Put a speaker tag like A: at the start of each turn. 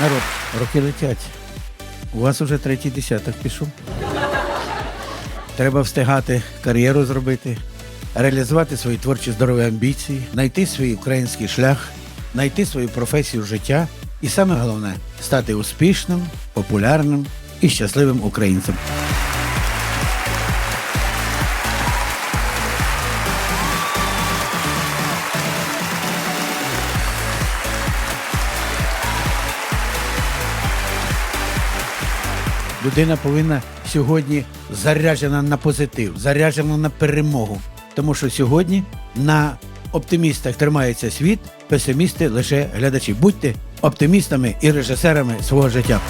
A: Народ, роки летять. У вас уже третій десяток пішов. Треба встигати кар'єру зробити, реалізувати свої творчі здорові амбіції, знайти свій український шлях, знайти свою професію життя і саме головне стати успішним, популярним і щасливим українцем. Людина повинна сьогодні заряджена на позитив, заряджена на перемогу. Тому що сьогодні на оптимістах тримається світ, песимісти лише глядачі. Будьте оптимістами і режисерами свого життя.